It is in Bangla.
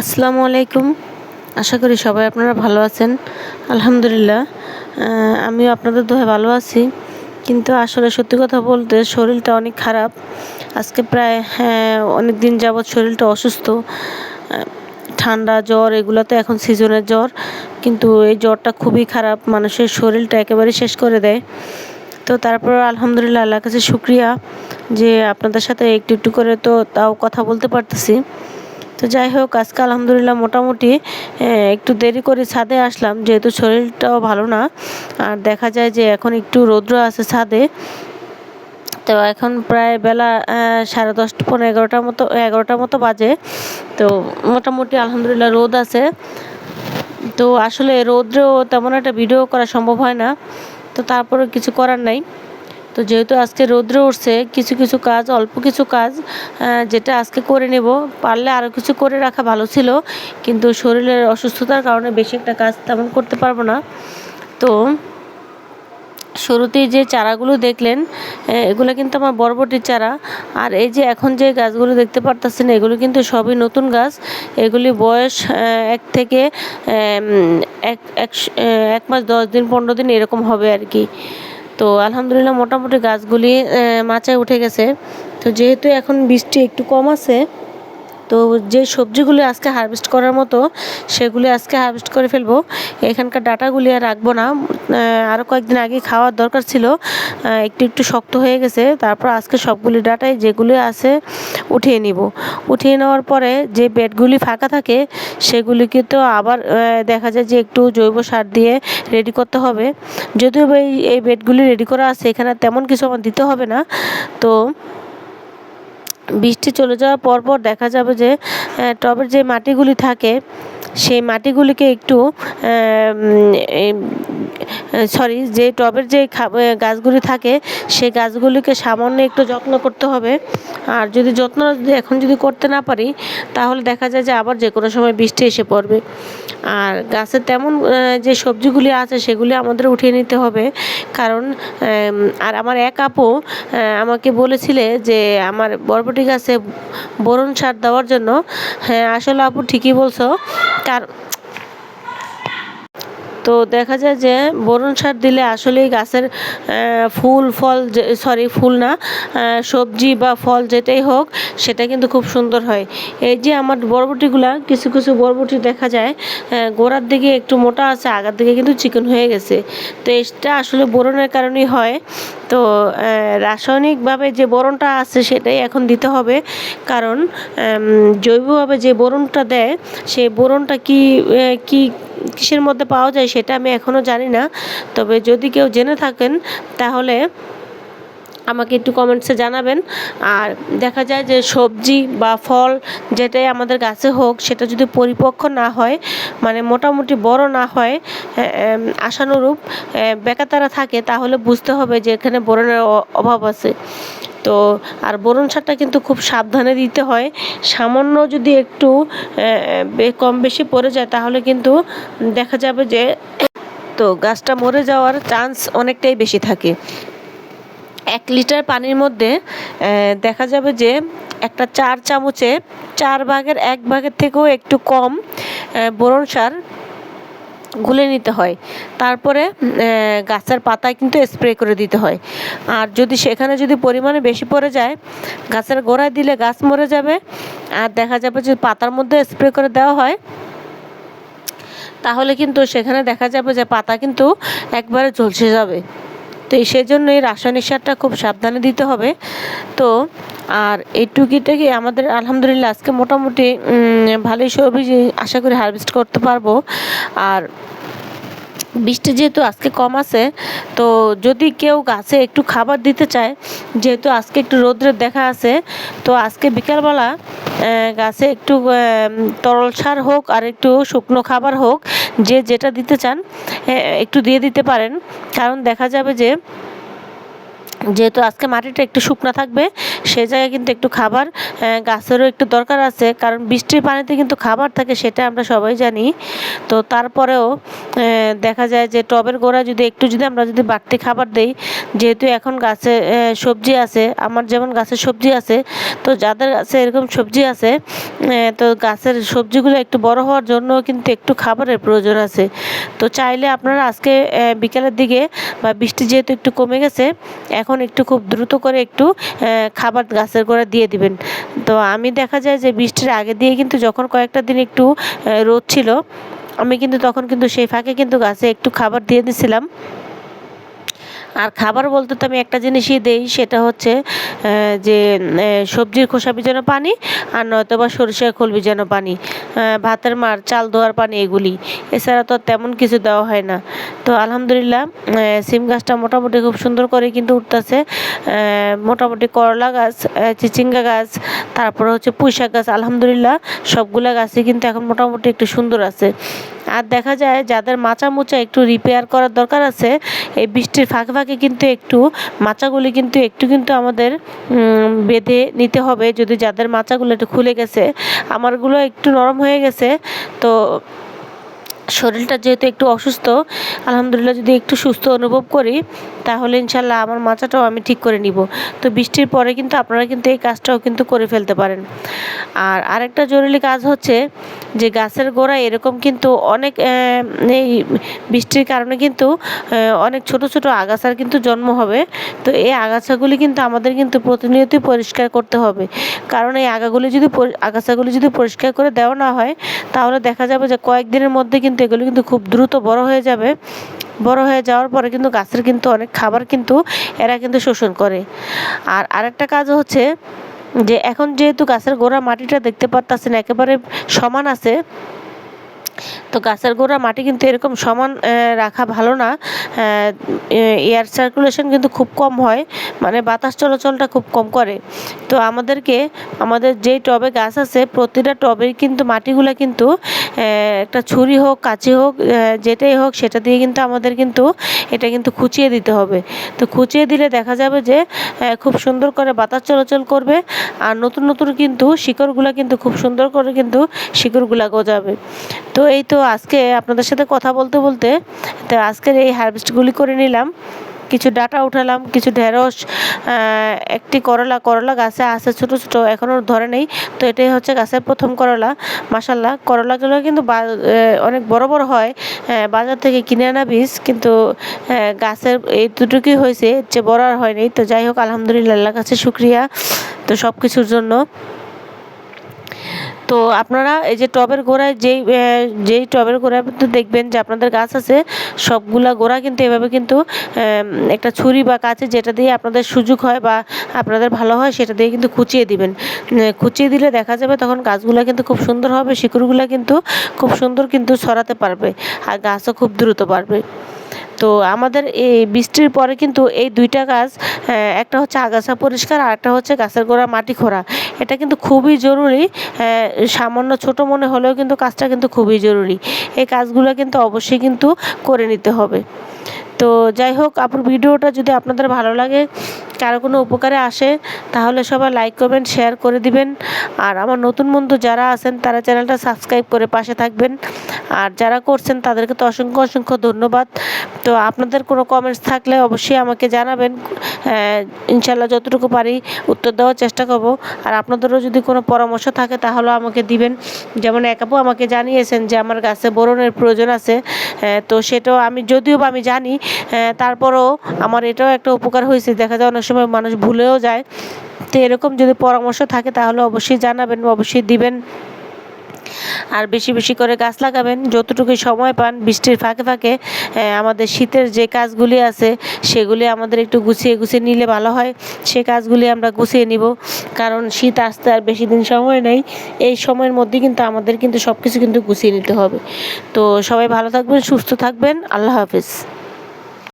আসসালামু আলাইকুম। আশা করি সবাই আপনারা ভালো আছেন। আলহামদুলিল্লাহ। আমিও আপনাদের দোহায় ভালো আছি। কিন্তু আসলে সত্যি কথা বলতে শরীরটা অনেক খারাপ। আজকে প্রায় হ্যাঁ, অনেক দিন যাবৎ শরীরটা অসুস্থ। ঠান্ডা জ্বর এগুলো তো এখন সিজনের জ্বর। কিন্তু এই জ্বরটা খুবই খারাপ। মানুষের শরীরটা একেবারে শেষ করে দেয়। তো তারপর আলহামদুলিল্লাহ আল্লাহর কাছে শুক্রিয়া যে আপনাদের সাথে একটু একটু করে তো তাও কথা বলতে পারতেছি। তো যাই হোক, আজকে আলহামদুলিল্লাহ মোটামুটি একটু দেরি করে ছাদে আসলাম, যেহেতু শরীরটাও ভালো না। আর দেখা যায় যে এখন একটু রৌদ্র আছে ছাদে। তো এখন প্রায় বেলা সাড়ে দশটা পনেরো এগারোটার মতো এগারোটার মতো বাজে। তো মোটামুটি আলহামদুলিল্লাহ রোদ আছে। তো আসলে রোদ্রেও তেমন একটা ভিডিও করা সম্ভব হয় না। তো তারপরে কিছু করার নাই। তো যেহেতু আজকে রৌদ্র উঠছে, কিছু কিছু কাজ, অল্প কিছু কাজ যেটা আজকে করে নেব। পারলে আরও কিছু করে রাখা ভালো ছিল, কিন্তু শরীরের অসুস্থতার কারণে বেশি একটা কাজ তেমন করতে পারব না। তো শুরুতেই যে চারাগুলো দেখলেন এগুলো কিন্তু আমার বরবটির চারা। আর এই যে এখন যে গাছগুলো দেখতে পারতেছেন, এগুলো কিন্তু সবই নতুন গাছ। এগুলি বয়স এক থেকে এক এক মাস, দশ দিন, পনেরো দিন এরকম হবে আর কি। তো আলহামদুলিল্লাহ মোটামুটি গাছগুলি মাচায় উঠে গেছে। তো যেহেতু এখন বৃষ্টি একটু কম আছে তো যে সবজিগুলি আজকে হারভেস্ট করার মতো, সেগুলি আজকে হারভেস্ট করে ফেলব। এখানকার ডাটাগুলি আর রাখব না। আরও কয়েকদিন আগে খাওয়ার দরকার ছিল। একটু একটু শক্ত হয়ে গেছে। তারপর আজকে সবগুলি ডাটাই যেগুলি আছে উঠিয়ে নিব। উঠিয়ে নেওয়ার পরে যে বেডগুলি ফাঁকা থাকে, সেগুলিকে তো আবার দেখা যায় যে একটু জৈব সার দিয়ে রেডি করতে হবে। যদিও এই বেডগুলি রেডি করা আছে, এখানে তেমন কিছু আমার দিতে হবে না। তো বৃষ্টি চলে যাওয়ার পরপর পর দেখা যাবে যে টবের যে মাটিগুলি থাকে সেই মাটিগুলিকে একটু সরি যে টবের যে গাছগুলি থাকে, সেই গাছগুলিকে সামান্য একটু যত্ন করতে হবে। আর যদি যত্ন এখন যদি করতে না পারি, তাহলে দেখা যায় যে আবার যে কোনো সময় বৃষ্টি এসে পড়বে। আর গাছের তেমন যে সবজিগুলি আছে, সেগুলি আমাদের উঠিয়ে নিতে হবে। কারণ আর আমার এক আপু আমাকে বলেছিলে যে আমার বরবটি গাছে বোরন সার দেওয়ার জন্য। হ্যাঁ আসলে আপু ঠিকই বলছো। কারণ তো দেখা যায় যে বোরন সার দিলে আসলেই গাছের ফুল, ফল সরি ফুল না সবজি বা ফল যেটাই হোক, সেটা কিন্তু খুব সুন্দর হয়। এই যে আমার বরবটিগুলা, কিছু কিছু বরবটি দেখা যায় গোড়ার দিকে একটু মোটা আছে, আগার দিকে কিন্তু চিকন হয়ে গেছে। তো এটা আসলে বোরনের কারণেই হয়। তো রাসায়নিকভাবে যে বোরনটা আছে, সেটাই এখন দিতে হবে। কারণ জৈবভাবে যে বোরনটা দেয় সেই বোরনটা কি কি কিসের মধ্যে পাওয়া যায় সেটা আমি এখনও জানি না। তবে যদি কেউ জেনে থাকেন, তাহলে আমাকে একটু কমেন্টসে জানাবেন। আর দেখা যায় যে সবজি বা ফল যেটাই আমাদের গাছে হোক, সেটা যদি পরিপক্ক না হয় মানে মোটামুটি বড় না হয় আশানুরূপ বেকাতারা থাকে, তাহলে বুঝতে হবে যে এখানে বোরনের অভাব আছে। তো আর বোরন সারটা কিন্তু খুব সাবধানে দিতে হয়। সামান্য যদি একটু কম বেশি পড়ে যায় তাহলে কিন্তু দেখা যাবে যে, তো গাছটা মরে যাওয়ার চান্স অনেকটাই বেশি থাকে। এক লিটার পানির মধ্যে দেখা যাবে যে একটা চার চামচে, চার ভাগের এক ভাগের থেকেও একটু কম বোরন সার গুলে নিতে হয়। তারপরে গাছের পাতায় কিন্তু স্প্রে করে দিতে হয়। আর যদি সেখানে যদি পরিমাণে বেশি পড়ে যায়, গাছের গোড়ায় দিলে গাছ মরে যাবে। আর দেখা যাবে যে পাতার মধ্যে স্প্রে করে দেওয়া হয়। তাহলে কিন্তু সেখানে দেখা যাবে যে পাতা কিন্তু একবারে ঝলসে যাবে। তো সেই জন্য এই রাসায়নিক সারটা খুব সাবধানে দিতে হবে। তো, আর এই টুকিটাকে আমাদের আলহামদুলিল্লাহ আজকে মোটামুটি ভালোই সবজি আশা করি হারভেস্ট করতে পারব। আর বৃষ্টি যেহেতু আজকে কম আছে, তো যদি কেউ গাছে একটু খাবার দিতে চায়, যেহেতু আজকে একটু রোদ্রের দেখা আছে, তো আজকে বিকালবেলা গাছে একটু তরল সার হোক আর একটু শুকনো খাবার হোক, যে যেটা দিতে চান একটু দিয়ে দিতে পারেন। কারণ দেখা যাবে যে যেহেতু আজকে মাটিটা একটু শুকনা থাকবে সেই জায়গায় কিন্তু একটু খাবার গাছেরও একটু দরকার আছে, কারণ বৃষ্টির পানিতে কিন্তু খাবার থাকে সেটা আমরা সবাই জানি। তো তারপরেও দেখা যায় যে টবের গোড়া যদি একটু যদি আমরা যদি বাড়তি খাবার দেই, যেহেতু এখন গাছে সবজি আছে, আমার যেমন গাছের সবজি আছে, তো যাদের গাছে এরকম সবজি আছে তো গাছের সবজিগুলো একটু বড় হওয়ার জন্য কিন্তু একটু খাবারের প্রয়োজন আছে। তো চাইলে আপনারা আজকে বিকেলের দিকে বা বৃষ্টি যেহেতু একটু কমে গেছে এখন একটু খুব দ্রুত করে একটু খাবার গাছের গোড়া দিয়ে দিবেন। তো আমি দেখা যায় যে বৃষ্টির আগে দিয়ে কিন্তু যখন কয়েকটা দিন একটু রোদ ছিল, আমি কিন্তু তখন কিন্তু সেই ফাঁকে কিন্তু গাছে একটু খাবার দিয়ে দিছিলাম। আর খাবার বলতে তো আমি একটা জিনিসই দেই, সেটা হচ্ছে যে সবজির খোসা ভিজানো পানি আর নয়তো বা সরিষার খোল ভিজানো পানি ভাতের মার, চাল ধোয়ার পানি এগুলি। এছাড়া তো তেমন কিছু দেওয়া হয় না। তো আলহামদুলিল্লাহ সিম গাছটা মোটামুটি খুব সুন্দর করে কিন্তু উঠতেছে। মোটামুটি করলা গাছ চিচিঙ্গা গাছ, তারপরে হচ্ছে পুঁইশাক গাছ, আলহামদুলিল্লাহ, সবগুলা গাছই কিন্তু এখন মোটামুটি একটু সুন্দর আছে। আর দেখা যায় যাদের মাচা মোচা একটু রিপেয়ার করার দরকার আছে, এই বৃষ্টির ফাঁকে ফাঁকে কিন্তু একটু, মাচাগুলি কিন্তু একটু কিন্তু আমাদের বেঁধে নিতে হবে। যদি যাদের মাচাগুলো একটু খুলে গেছে, আমারগুলো একটু নরম হয়ে গেছে, তো শরীরটা যেহেতু একটু অসুস্থ, আলহামদুলিল্লাহ যদি একটু সুস্থ অনুভব করি, তাহলে ইনশাল্লাহ আমার মাচাটাও আমি ঠিক করে নিব। তো বৃষ্টির পরে কিন্তু আপনারা কিন্তু এই কাজটাও কিন্তু করে ফেলতে পারেন। আর আরেকটা জরুরি কাজ হচ্ছে যে গাছের গোড়ায় এরকম কিন্তু অনেক এই বৃষ্টির কারণে কিন্তু অনেক ছোট ছোট আগাছার কিন্তু জন্ম হবে। তো এই আগাছাগুলি কিন্তু আমাদের কিন্তু প্রতিনিয়তই পরিষ্কার করতে হবে। কারণ এই আগাগুলি যদি আগাছাগুলি যদি পরিষ্কার করে দেওয়া না হয়, তাহলে দেখা যাবে যে কয়েকদিনের মধ্যে কিন্তু এগুলো কিন্তু খুব দ্রুত বড় হয়ে যাবে। বড় হয়ে যাওয়ার পরে কিন্তু গাছের কিন্তু অনেক খাবার কিন্তু এরা কিন্তু শোষণ করে। আর আরেকটা কাজ হচ্ছে যে, এখন যেহেতু গাছের গোড়া মাটিটা দেখতে পারতাছেন, একেবারে সমান আছে তো গাছের গোড়া মাটি কিন্তু এরকম সমান রাখা ভালো না। এয়ার সার্কুলেশন কিন্তু খুব কম হয় মানে বাতাস চলাচলটা খুব কম করে। তো আমাদেরকে, আমাদের যেই টবে গাছ আছে, প্রতিটা টবের কিন্তু মাটিগুলো কিন্তু একটা ছুরি হোক, কাঁচি হোক যেটাই হোক, সেটা দিয়ে কিন্তু আমাদের কিন্তু এটা কিন্তু খুঁচিয়ে দিতে হবে। তো খুঁচিয়ে দিলে দেখা যাবে যে খুব সুন্দর করে বাতাস চলাচল করবে, আর নতুন নতুন কিন্তু শিকড়গুলো কিন্তু খুব সুন্দর করে কিন্তু শিকড়গুলো গজাবে। তো এই তো আজকে আপনাদের সাথে কথা বলতে বলতে, তো আজকের এই হারভেস্টগুলি করে নিলাম। কিছু ডাটা উঠালাম, কিছু ঢেঁড়স একটি করলা করলা গাছে আছে ছোট ছোট এখনও ধরে নেই। তো এটাই হচ্ছে গাছের প্রথম করলা। মাসাল্লাহ করলাগুলো কিন্তু অনেক বড় বড় হয়। বাজার থেকে কিনে আনা বীজ, কিন্তু গাছের এই দুটুকুই হয়েছে যে বড় আর হয়নি। তো যাই হোক, আলহামদুলিল্লাহ কাছে শুক্রিয়া। তো সব কিছুর জন্য তো আপনারা এই যে টবের গোড়ায় যেই যেই টবের গোড়ায় দেখবেন যে আপনাদের গাছ আছে, সবগুলা গোড়া কিন্তু এভাবে কিন্তু একটা ছুরি বা কাছে যেটা দিয়ে আপনাদের সুযোগ হয় বা আপনাদের ভালো হয় সেটা দিয়ে কিন্তু খুঁচিয়ে দিবেন। খুঁচিয়ে দিলে দেখা যাবে তখন গাছগুলো কিন্তু খুব সুন্দর হবে, শিকড়গুলো কিন্তু খুব সুন্দর কিন্তু ছড়াতে পারবে আর গাছও খুব দ্রুত বাড়বে। তো আমাদের এই বৃষ্টির পরে কিন্তু এই দুইটা গাছ একটা হচ্ছে আগাছা পরিষ্কার আর একটা হচ্ছে গাছের গোড়া মাটি খোঁড়া। এটা কিন্তু খুবই জরুরি সামান্য ছোট মনে হলেও কিন্তু কাজটা কিন্তু খুবই জরুরি। এই কাজগুলো কিন্তু অবশ্যই কিন্তু করে নিতে হবে। তো যাই হোক আপনার ভিডিওটা যদি আপনাদের ভালো লাগে কারও কোনো উপকারে আসে তাহলে সবাই লাইক কমেন্ট শেয়ার করে দিবেন। আর আমার নতুন বন্ধু যারা আছেন তারা চ্যানেলটা সাবস্ক্রাইব করে পাশে থাকবেন। আর যারা করছেন তাদেরকে তো অসংখ্য অসংখ্য ধন্যবাদ। তো আপনাদের কোনো কমেন্টস থাকলে অবশ্যই আমাকে জানাবেন। ইনশাল্লাহ যতটুকু পারি উত্তর দেওয়ার চেষ্টা করব। আর আপনাদেরও যদি কোনো পরামর্শ থাকে তাহলেও আমাকে দিবেন। যেমন এক আপু আমাকে জানিয়েছেন যে আমার গাছে বোরনের প্রয়োজন আছে। আহ, তো সেটাও আমি যদিও আমি জানি আহ, তারপরও আমার এটাও একটা উপকার হয়েছে। দেখা যায় অনেক সময় মানুষ ভুলেও যায়। তো এরকম যদি পরামর্শ থাকে তাহলে অবশ্যই জানাবেন অবশ্যই দিবেন। আর বেশি বেশি করে গাছ লাগাবেন। যতটুকু সময় পান, বৃষ্টির ফাঁকে ফাঁকে আমাদের শীতের যে কাজগুলি আছে, সেগুলি আমাদের একটু গুছিয়ে গুছিয়ে নিলে ভালো হয়। সে কাজগুলি আমরা গুছিয়ে নিব। কারণ শীত আসতে আর বেশি দিন সময় নেই। এই সময়ের মধ্যে কিন্তু আমাদের কিন্তু সব কিছু কিন্তু গুছিয়ে নিতে হবে। তো সবাই ভালো থাকবেন, সুস্থ থাকবেন। আল্লাহ হাফিজ।